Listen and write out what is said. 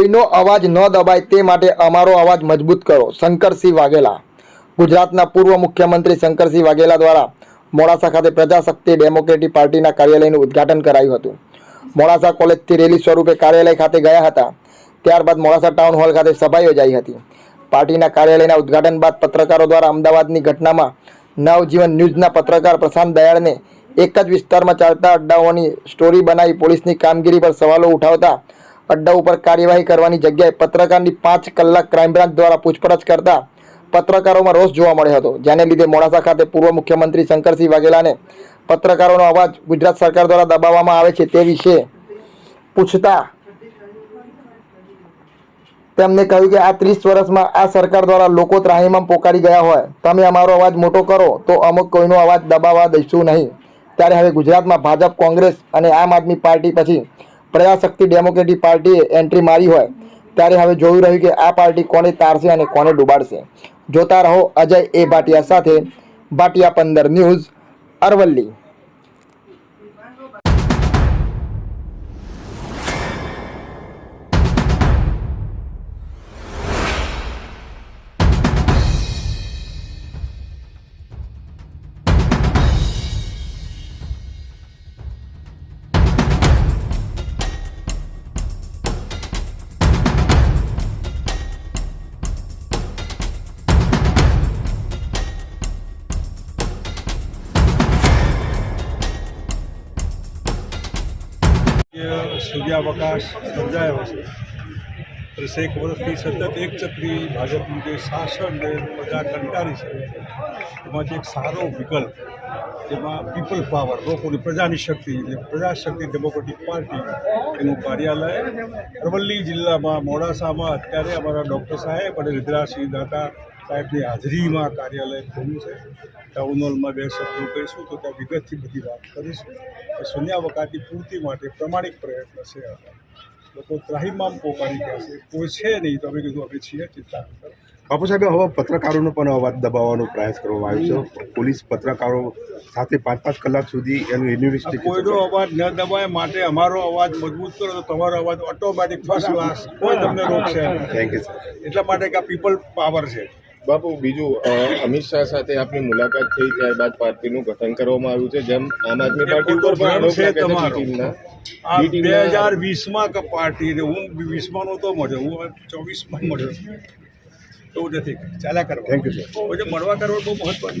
કોઈનો અવાજ ન દબાય તે માટે અમારો અવાજ મજબૂત કરો. શંકરસિંહ વાઘેલા. ગુજરાતના પૂર્વ મુખ્યમંત્રી શંકરસિંહ વાઘેલા દ્વારા મોડાસા ખાતે પ્રજાશક્તિ ડેમોક્રેટિક પાર્ટીના કાર્યાલયનું ઉદ્ઘાટન કરાયું હતું. મોડાસા કોલેજથી રેલી સ્વરૂપે કાર્યાલય ખાતે ગયા હતા. ત્યારબાદ મોડાસા ટાઉન હોલ ખાતે સભા યોજાઈ હતી. પાર્ટીના કાર્યાલયના ઉદ્ઘાટન બાદ પત્રકારો દ્વારા અમદાવાદની ઘટનામાં નવજીવન ન્યૂઝના પત્રકાર પ્રશાંત દયાળને એક જ વિસ્તારમાં ચાલતા અડ્ડાઓની સ્ટોરી બનાવી પોલીસની કામગીરી પર સવાલો ઉઠાવતા અડ્ડા ઉપર કાર્યવાહી કરવાની જગ્યાએ પત્રકારની પાંચ કલાક ક્રાઇમ દ્વારા પૂછપરછ કરતા પત્રકારોમાં રોષ જોવા મળ્યો હતો. જેને લીધે મોડાસા ખાતે પૂર્વ મુખ્યમંત્રી શંકરસિંહ વાઘેલાને પત્રકારોનો અવાજ ગુજરાત સરકાર દ્વારા દબાવવામાં આવે છે તે વિશે પૂછતા તેમને કહ્યું કે આ ત્રીસ વર્ષમાં આ સરકાર દ્વારા લોકો ત્રાહીમાં પોકારી ગયા હોય. તમે અમારો અવાજ મોટો કરો તો અમુક કોઈનો અવાજ દબાવવા દઈશું નહીં. ત્યારે હવે ગુજરાતમાં ભાજપ, કોંગ્રેસ અને આમ આદમી પાર્ટી પછી પ્રજાશક્તિ ડેમોક્રેટિક પાર્ટીએ એન્ટ્રી મારી હોય, ત્યારે હવે જોયું રહ્યું કે આ પાર્ટી કોને તારશે અને કોને ડૂબાડશે. જોતા રહો અજય એ ભાટિયા સાથે, ભાટિયા પંદર ન્યૂઝ અરવલ્લી. સૂર્યાવકાશ સર્જાયો છે. ત્રીસેક વર્ષથી સતત એક ચક્રી ભાજપનું જે શાસન ને પ્રજા કંટાળી છે. એમાં જે એક સારો વિકલ્પ, જેમાં પીપલ પાવર, લોકોની પ્રજાની શક્તિ, એટલે પ્રજાશક્તિ ડેમોક્રેટિક પાર્ટી, એનું કાર્યાલય અરવલ્લી જિલ્લામાં મોડાસામાં અત્યારે અમારા ડૉક્ટર સાહેબ અને રુદ્રાસિંહ દાતા સાહેબની હાજરીમાં કાર્યાલય ખોલ્યું છે. ટાઉન હોલમાં બે શબ્દો કહીશું તો ત્યાં વિગતથી બધી વાત કરીશું. શૂન્યાવકાશની પૂર્તિ માટે પ્રમાણિક પ્રયત્ન છે. લોકો ત્રાહિમામ પોકારી ગયા છે. કોઈ છે નહીં તો અમે કીધું અમે છીએ ચિંતા બાપુ સાહેબ હવે પત્રકારોનો પણ અવાજ દબાવવાનો પ્રયાસ કરવામાં આવ્યો છે. પોલીસ પત્રકારો સાથે પાંચ પાંચ કલાક સુધી એનું ઇન્વેસ્ટિગેશન યુનિવર્સિટી કોઈનો અવાજ ન દબાય માટે અમારો અવાજ મજબૂત કરો તો તમારો અવાજ ઓટોમેટિક ફર્સ્ટ ક્લાસ કોઈ તમને રોકશે. થેન્ક યુ સર એટલા માટે કે આ પીપલ પાવર છે. બાપુ બીજું અમિત શાહ સાથે આપની મુલાકાત થઈ ત્યારબાદ પાર્ટીનું ગઠન કરવામાં આવ્યું છે. જેમ આમ આદમી પાર્ટી ઉપર પણ આરોપ છે તમારો. બી હજાર વીસમાં કે પાર્ટી હું વીસમાં નહોતો મળ્યો હું ચોવીસમાં મળ્યો. એવું નથી. ચાલ્યા કરવા થેન્ક યુ સર મળવા કરવા બહુ મહત્વનું